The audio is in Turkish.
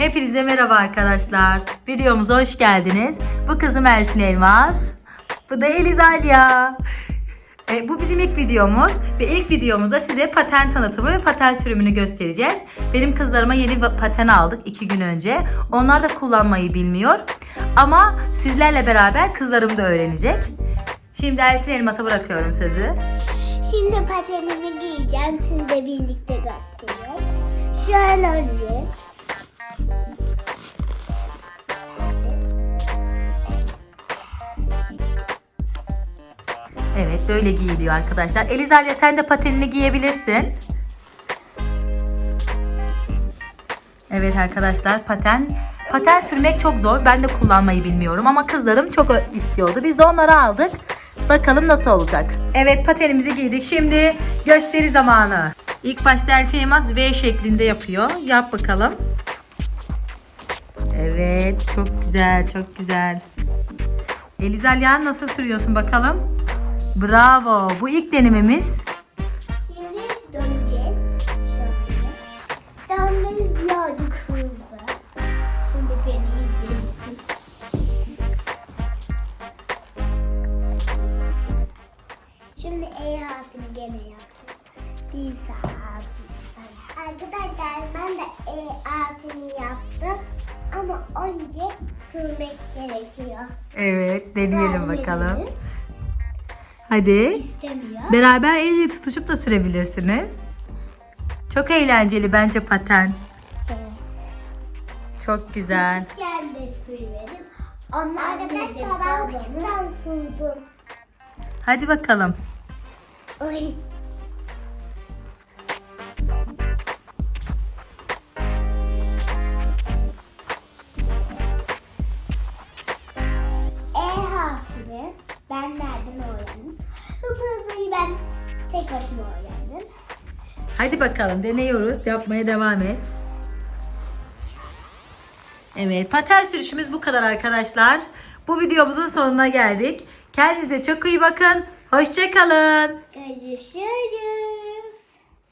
Hepinize merhaba arkadaşlar. Videomuza hoş geldiniz. Bu kızım Elfin Elmas. Bu da Elizalya. E, bu bizim ilk videomuz ve ilk videomuzda size paten tanıtımı ve paten sürümünü göstereceğiz. Benim kızlarıma yeni paten aldık iki gün önce. Onlar da kullanmayı bilmiyor. Ama sizlerle beraber kızlarım da öğrenecek. Şimdi Elfin Elmas'a bırakıyorum sözü. Şimdi patenimi giyeceğim. Sizle birlikte göstereyim. Şöyle önce. Evet böyle giyiliyor arkadaşlar. Elizalya sen de patenini giyebilirsin. Evet arkadaşlar paten paten sürmek çok zor. Ben de kullanmayı bilmiyorum ama kızlarım çok istiyordu. Biz de onları aldık. Bakalım nasıl olacak. Evet patenimizi giydik. Şimdi gösteri zamanı. İlk başta Elfi Elmas V şeklinde yapıyor. Yap bakalım. Evet çok güzel çok güzel. Elizalya nasıl sürüyorsun bakalım? Bravo. Bu ilk denememiz. Şimdi döneceğiz. Şöyle. Dönmeniz birazcık hızlı. Şimdi beni izleyin. Şimdi E harfini gene yaptım. Bir sağa. Arkadaşlar ben de E harfini yaptım. Ama önce sürmek gerekiyor. Evet deneyelim bakalım. edin. Hadi. İstemiyor. Beraber el ele tutuşup da sürebilirsiniz. Çok eğlenceli bence paten. Evet. Çok güzel. Gel de sürmedim. Onlar Arkadaşlar ben küçükten sürdüm. Hadi bakalım. Oy. E ben nereden öğrendim? Hızlı hızlıyı ben tek başıma öğrendim. Hadi bakalım deniyoruz. Yapmaya devam et. Evet paten sürüşümüz bu kadar arkadaşlar. Bu videomuzun sonuna geldik. Kendinize çok iyi bakın. Hoşçakalın. Görüşürüz.